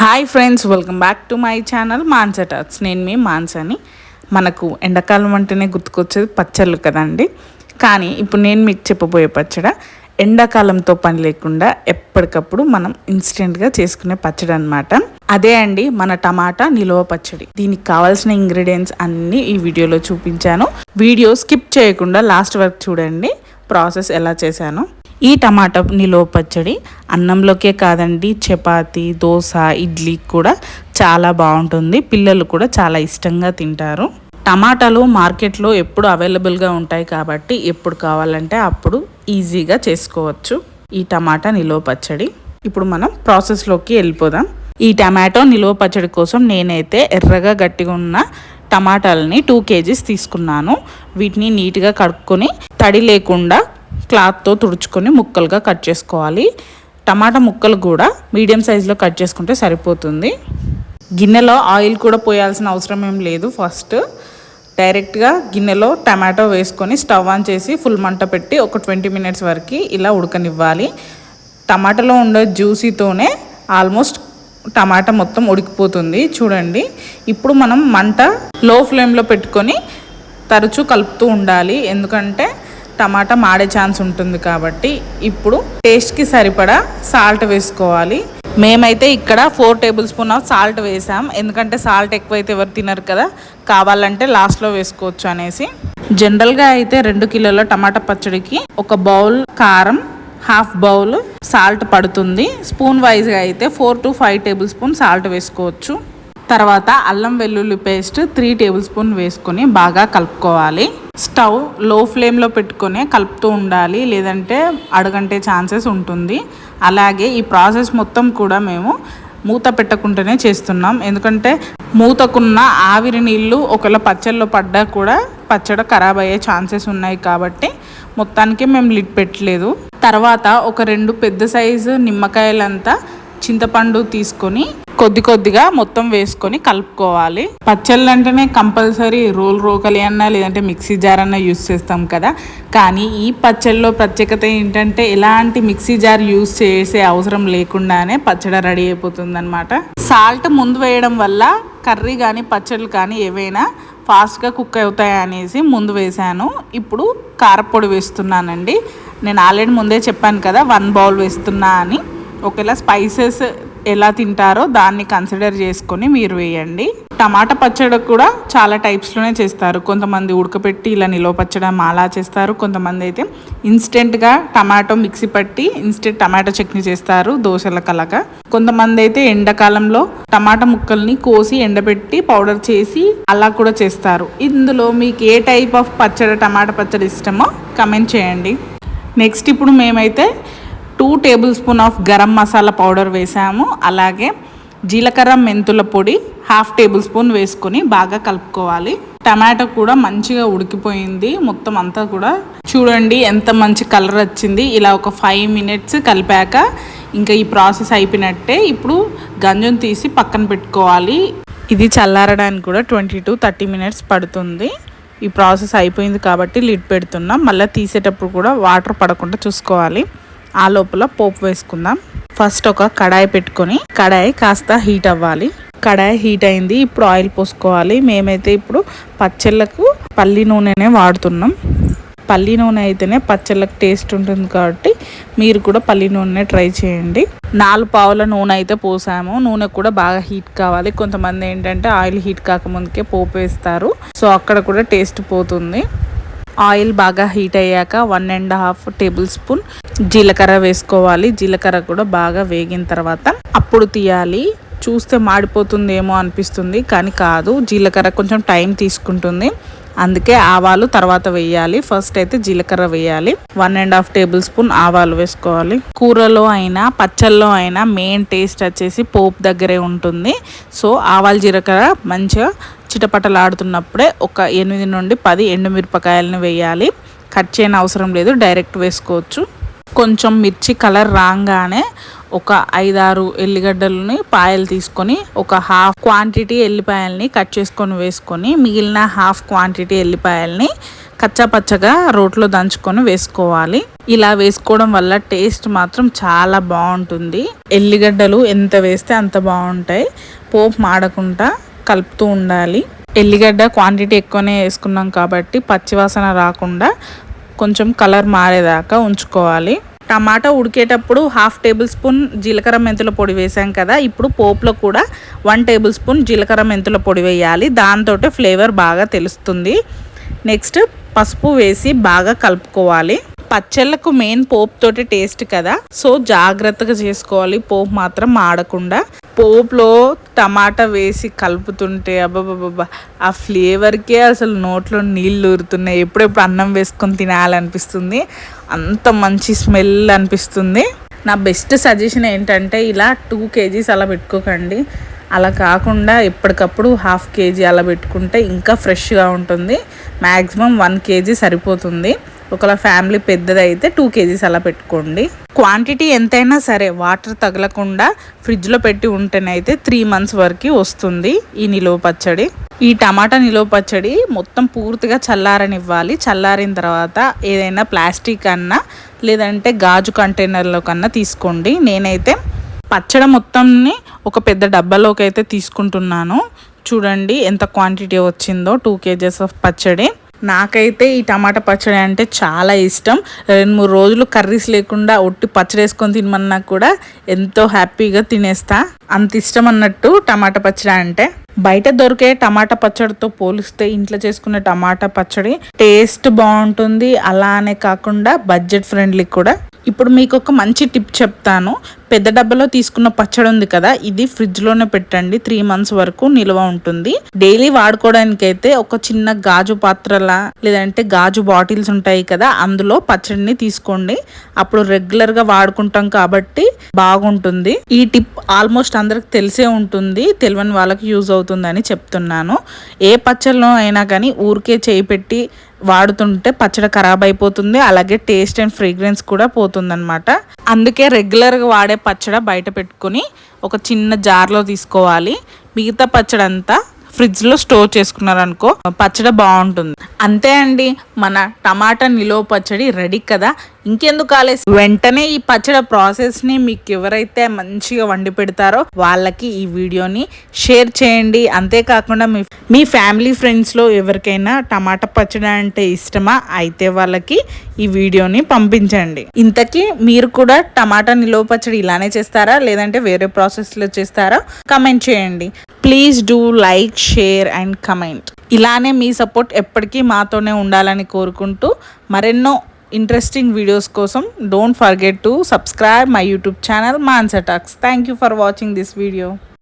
Hi friends welcome back to my channel Mansa talks. నేను మీ మాన్సాని. మనకు ఎండాకాలం అంటేనే గుర్తుకొచ్చేది పచ్చళ్ళు కదండి. కానీ ఇప్పుడు నేను మీకు చెప్పబోయే పచ్చడ ఎండాకాలంతో పని లేకుండా ఎప్పటికప్పుడు మనం ఇన్స్టెంట్గా చేసుకునే పచ్చడి అనమాట అదే అండి మన టమాటా నిలువ పచ్చడి. దీనికి కావాల్సిన ఇంగ్రీడియంట్స్ అన్నీ ఈ వీడియోలో చూపించాను. వీడియో స్కిప్ చేయకుండా లాస్ట్ వరకు చూడండి. ప్రాసెస్ ఎలా చేశాను. ఈ టమాటా నిలువ పచ్చడి అన్నంలోకే కాదండి చపాతి దోశ ఇడ్లీ కూడా చాలా బాగుంటుంది. పిల్లలు కూడా చాలా ఇష్టంగా తింటారు. టమాటాలు మార్కెట్లో ఎప్పుడు అవైలబుల్గా ఉంటాయి కాబట్టి ఎప్పుడు కావాలంటే అప్పుడు ఈజీగా చేసుకోవచ్చు. ఈ టమాటా నిలువ పచ్చడి. ఇప్పుడు మనం ప్రాసెస్లోకి వెళ్ళిపోదాం. ఈ టమాటో నిలువ పచ్చడి కోసం నేనైతే ఎర్రగా గట్టిగా ఉన్న టమాటాలని టూ కేజీస్ తీసుకున్నాను. వీటిని నీట్గా కడుక్కొని తడి లేకుండా క్లాత్తో తుడుచుకొని ముక్కలుగా కట్ చేసుకోవాలి. టమాటా ముక్కలు కూడా మీడియం సైజులో కట్ చేసుకుంటే సరిపోతుంది. గిన్నెలో ఆయిల్ కూడా పోయాల్సిన అవసరం ఏం లేదు. ఫస్ట్ డైరెక్ట్గా గిన్నెలో టమాటో వేసుకొని స్టవ్ ఆన్ చేసి ఫుల్ మంట పెట్టి ఒక ట్వంటీ మినిట్స్ వరకు ఇలా ఉడకనివ్వాలి. టమాటాలో ఉండే జ్యూసీతోనే ఆల్మోస్ట్ టమాటా మొత్తం ఉడికిపోతుంది. చూడండి. ఇప్పుడు మనం మంట లో ఫ్లేమ్లో పెట్టుకొని తరచూ కలుపుతూ ఉండాలి. ఎందుకంటే టమాటా మాడే ఛాన్స్ ఉంటుంది కాబట్టి ఇప్పుడు టేస్ట్కి సరిపడా సాల్ట్ వేసుకోవాలి. మేమైతే ఇక్కడ four tablespoon of salt వేసాం. ఎందుకంటే సాల్ట్ ఎక్కువైతే ఎవరు తినరు కదా. కావాలంటే లాస్ట్లో వేసుకోవచ్చు అనేసి. జనరల్గా అయితే రెండు కిలోల టమాటా పచ్చడికి ఒక బౌల్ కారం హాఫ్ బౌల్ సాల్ట్ పడుతుంది. స్పూన్ వైజ్గా అయితే four to five tablespoon salt వేసుకోవచ్చు. తర్వాత అల్లం వెల్లుల్లి పేస్ట్ త్రీ టేబుల్ స్పూన్ వేసుకొని బాగా కలుపుకోవాలి. స్టవ్లో ఫ్లేమ్లో పెట్టుకొని కలుపుతూ ఉండాలి లేదంటే అడగంటే ఛాన్సెస్ ఉంటుంది. అలాగే ఈ ప్రాసెస్ మొత్తం కూడా మేము మూత పెట్టకుండానే చేస్తున్నాం. ఎందుకంటే మూతకున్న ఆవిరి నీళ్ళు ఒకవేళ పచ్చళ్ళలో పడ్డా కూడా పచ్చడి ఖరాబ్ అయ్యే ఛాన్సెస్ ఉన్నాయి కాబట్టి మొత్తానికి మేము లిడ్ పెట్టలేదు. తర్వాత ఒక రెండు పెద్ద సైజు నిమ్మకాయలంతా చింతపండు తీసుకొని కొద్ది కొద్దిగా మొత్తం వేసుకొని కలుపుకోవాలి. పచ్చళ్ళు అంటేనే కంపల్సరీ రోల్ రోకలి అన్నా లేదంటే మిక్సీ జార్ అన్నా యూస్ చేస్తాం కదా. కానీ ఈ పచ్చళ్ళలో ప్రత్యేకత ఏంటంటే ఎలాంటి మిక్సీ జార్ యూస్ చేసే అవసరం లేకుండానే పచ్చడి రెడీ అయిపోతుంది అనమాట సాల్ట్ ముందు వేయడం వల్ల కర్రీ కానీ పచ్చళ్ళు కానీ ఏవైనా ఫాస్ట్గా కుక్ అవుతాయి అనేసి ముందు వేసాను ఇప్పుడు కారపొడి వేస్తున్నానండి. నేను ఆల్రెడీ ముందే చెప్పాను కదా వన్ బౌల్ వేస్తున్నా అని. ఒకవేళ స్పైసెస్ ఎలా తింటారో దాన్ని కన్సిడర్ చేసుకొని మీరు వేయండి. టమాటా పచ్చడి కూడా చాలా టైప్స్లోనే చేస్తారు. కొంతమంది ఉడకపెట్టి ఇలా నిలవ పచ్చడం అలా చేస్తారు. కొంతమంది అయితే ఇన్స్టెంట్గా టమాటో మిక్సీ పట్టి ఇన్స్టెంట్ టమాటో చట్నీ చేస్తారు దోశల కలక కొంతమంది అయితే ఎండాకాలంలో టమాటా ముక్కల్ని కోసి ఎండబెట్టి పౌడర్ చేసి అలా కూడా చేస్తారు. ఇందులో మీకు ఏ టైప్ ఆఫ్ పచ్చడి టమాటా పచ్చడి ఇష్టమో కమెంట్ చేయండి. నెక్స్ట్ ఇప్పుడు మేమైతే two tablespoon of garam masala powder వేసాము. అలాగే జీలకర్ర మెంతుల పొడి హాఫ్ టేబుల్ స్పూన్ వేసుకొని బాగా కలుపుకోవాలి. టమాటో కూడా మంచిగా ఉడికిపోయింది. మొత్తం అంతా కూడా చూడండి ఎంత మంచి కలర్ వచ్చింది. ఇలా ఒక ఫైవ్ మినిట్స్ కలిపాక ఇంకా ఈ ప్రాసెస్ అయిపోయినట్టే ఇప్పుడు గంజం తీసి పక్కన పెట్టుకోవాలి. ఇది చల్లారడానికి కూడా ట్వంటీ టు థర్టీ మినిట్స్ పడుతుంది. ఈ ప్రాసెస్ అయిపోయింది కాబట్టి లిడ్ పెడుతున్నాం. మళ్ళీ తీసేటప్పుడు కూడా వాటర్ పడకుండా చూసుకోవాలి. ఆ లోపల పోపు వేసుకుందాం. ఫస్ట్ ఒక కడాయి పెట్టుకొని కడాయి కాస్త హీట్ అవ్వాలి. కడాయి హీట్ అయింది ఇప్పుడు ఆయిల్ పోసుకోవాలి. మేమైతే ఇప్పుడు పచ్చళ్ళకు పల్లి నూనెనే వాడుతున్నాం. పల్లి నూనె అయితేనే పచ్చళ్ళకు టేస్ట్ ఉంటుంది కాబట్టి మీరు కూడా పల్లి నూనె ట్రై చేయండి. నాలుగు పావుల నూనె అయితే పోసాము. నూనె కూడా బాగా హీట్ కావాలి. కొంతమంది ఏంటంటే ఆయిల్ హీట్ కాకముందుకే పోపు వేస్తారు. సో అక్కడ కూడా టేస్ట్ పోతుంది. ఆయిల్ బాగా హీట్ అయ్యాక one and half tablespoon జీలకర్ర వేసుకోవాలి. జీలకర్ర కూడా బాగా వేగిన తర్వాత అప్పుడు తీయాలి. చూస్తే మాడిపోతుందేమో అనిపిస్తుంది కానీ కాదు. జీలకర్ర కొంచెం టైం తీసుకుంటుంది. అందుకే ఆవాలు తర్వాత వేయాలి. ఫస్ట్ అయితే జీలకర్ర వేయాలి. One and half tablespoon ఆవాలు వేసుకోవాలి. కూరలో అయినా పచ్చల్లో అయినా మెయిన్ టేస్ట్ వచ్చేసి పోపు దగ్గరే ఉంటుంది. సో ఆవాలు జీలకర్ర మంచిగా చిటపటలాడుతున్నప్పుడే ఒక ఎనిమిది నుండి పది ఎండుమిరపకాయలను వేయాలి. కట్ చేయని అవసరం లేదు డైరెక్ట్ వేసుకోవచ్చు. కొంచెం మిర్చి కలర్ రాగానే ఒక ఐదారు ఎల్లిగడ్డలని పాయలు తీసుకొని ఒక హాఫ్ క్వాంటిటీ ఎల్లిపాయలని కట్ చేసుకొని వేసుకొని మిగిలిన హాఫ్ క్వాంటిటీ ఎల్లిపాయలని కచ్చాపచ్చగా రోట్లో దంచుకొని వేసుకోవాలి. ఇలా వేసుకోవడం వల్ల టేస్ట్ మాత్రం చాలా బాగుంటుంది. ఎల్లిగడ్డలు ఎంత వేస్తే అంత బాగుంటాయి. పోపు మాడకుండా కలుపుతూ ఉండాలి. ఎల్లిగడ్డ క్వాంటిటీ ఎక్కువనే వేసుకున్నాం కాబట్టి పచ్చివాసన రాకుండా కొంచెం కలర్ మారేదాకా ఉంచుకోవాలి. టమాటా ఉడికేటప్పుడు హాఫ్ టేబుల్ స్పూన్ జీలకర్ర మెంతుల పొడి వేసాం కదా ఇప్పుడు పోపులో కూడా వన్ టేబుల్ స్పూన్ జీలకర్ర మెంతుల పొడి వేయాలి. దాంతో ఫ్లేవర్ బాగా తెలుస్తుంది. నెక్స్ట్ పసుపు వేసి బాగా కలుపుకోవాలి. పచ్చళ్ళకు మెయిన్ పోపు తోటి టేస్ట్ కదా సో జాగ్రత్తగా చేసుకోవాలి. పోపు మాత్రం ఆడకుండా పోపులో టమాటా వేసి కలుపుతుంటే అబ్బాబాబా ఆ ఫ్లేవర్కే అసలు నోట్లో నీళ్ళు ఊరుతున్నాయి. ఎప్పుడెప్పుడు అన్నం వేసుకొని తినాలనిపిస్తుంది. అంత మంచి స్మెల్ అనిపిస్తుంది. నా బెస్ట్ సజెషన్ ఏంటంటే ఇలా టూ కేజీస్ అలా పెట్టుకోకండి. అలా కాకుండా ఎప్పటికప్పుడు హాఫ్ కేజీ అలా పెట్టుకుంటే ఇంకా ఫ్రెష్గా ఉంటుంది. మ్యాక్సిమం వన్ కేజీ సరిపోతుంది. ఒకవేళ ఫ్యామిలీ పెద్దదైతే టూ కేజీస్ అలా పెట్టుకోండి. క్వాంటిటీ ఎంతైనా సరే వాటర్ తగలకుండా ఫ్రిడ్జ్లో పెట్టి ఉంటేనైతే త్రీ మంత్స్ వరకు వస్తుంది ఈ నిలువ పచ్చడి. ఈ టమాటా నిలువ పచ్చడి మొత్తం పూర్తిగా చల్లారనివ్వాలి. చల్లారిన తర్వాత ఏదైనా ప్లాస్టిక్ అన్నా లేదంటే గాజు కంటైనర్లో కన్నా తీసుకోండి. నేనైతే పచ్చడి మొత్తంని ఒక పెద్ద డబ్బాలోకి అయితే తీసుకుంటున్నాను. చూడండి ఎంత క్వాంటిటీ వచ్చిందో టూ కేజెస్ ఆఫ్ పచ్చడి. నాకైతే ఈ టమాటా పచ్చడి అంటే చాలా ఇష్టం. రెండు మూడు రోజులు కర్రీస్ లేకుండా ఒట్టి పచ్చడి వేసుకొని తినమన్నా కూడా ఎంతో హ్యాపీగా తినేస్తా. అంత ఇష్టం అన్నట్టు టమాటా పచ్చడి అంటే. బయట దొరికే టమాటా పచ్చడితో పోలిస్తే ఇంట్లో చేసుకునే టమాటా పచ్చడి టేస్ట్ బాగుంటుంది. అలానే కాకుండా బడ్జెట్ ఫ్రెండ్లీ కూడా. ఇప్పుడు మీకు ఒక మంచి టిప్ చెప్తాను. పెద్ద డబ్బాలో తీసుకున్న పచ్చడి ఉంది కదా ఇది ఫ్రిడ్జ్లోనే పెట్టండి. త్రీ మంత్స్ వరకు నిల్వ ఉంటుంది. డైలీ వాడుకోవడానికి అయితే ఒక చిన్న గాజు పాత్రలా లేదంటే గాజు బాటిల్స్ ఉంటాయి కదా అందులో పచ్చడిని తీసుకోండి. అప్పుడు రెగ్యులర్గా వాడుకుంటాం కాబట్టి బాగుంటుంది. ఈ టిప్ ఆల్మోస్ట్ అందరికి తెలిసే ఉంటుంది. తెలియని వాళ్ళకి యూజ్ అవుతుందని చెప్తున్నాను. ఏ పచ్చళ్ళలో అయినా కానీ ఊరికే చేయి పెట్టి వాడుతుంటే పచ్చడి ఖరాబ్ అయిపోతుంది అలాగే టేస్ట్ అండ్ ఫ్రేగ్రెన్స్ కూడా పోతుందన్నమాట. అందుకే రెగ్యులర్గా వాడే పచ్చడి బయట పెట్టుకొని ఒక చిన్న జార్లో తీసుకోవాలి. మిగతా పచ్చడి అంతా ఫ్రిడ్జ్లో స్టోర్ చేసుకున్నారనుకో పచ్చడి బాగుంటుంది. అంతే అండి మన టమాటా నిలువ పచ్చడి రెడీ కదా? ఇంకెందుకు కాలేదు వెంటనే ఈ పచ్చడి ప్రాసెస్ని మీకు ఎవరైతే మంచిగా వండి పెడతారో వాళ్ళకి ఈ వీడియోని షేర్ చేయండి. అంతేకాకుండా మీ మీ ఫ్యామిలీ ఫ్రెండ్స్లో ఎవరికైనా టమాటా పచ్చడి అంటే ఇష్టమా? అయితే వాళ్ళకి ఈ వీడియోని పంపించండి. ఇంతకీ మీరు కూడా టమాటా నిలువ పచ్చడి ఇలానే చేస్తారా? లేదంటే వేరే ప్రాసెస్లో చేస్తారా? కమెంట్ చేయండి. Please do like share and comment ఇలానే మీ సపోర్ట్ ఎప్పటికీ మాతోనే ఉండాలని కోరుకుంటూ మరెన్నో ఇంట్రెస్టింగ్ వీడియోస్ కోసం don't forget to subscribe my YouTube channel Mansa talks thank you for watching this video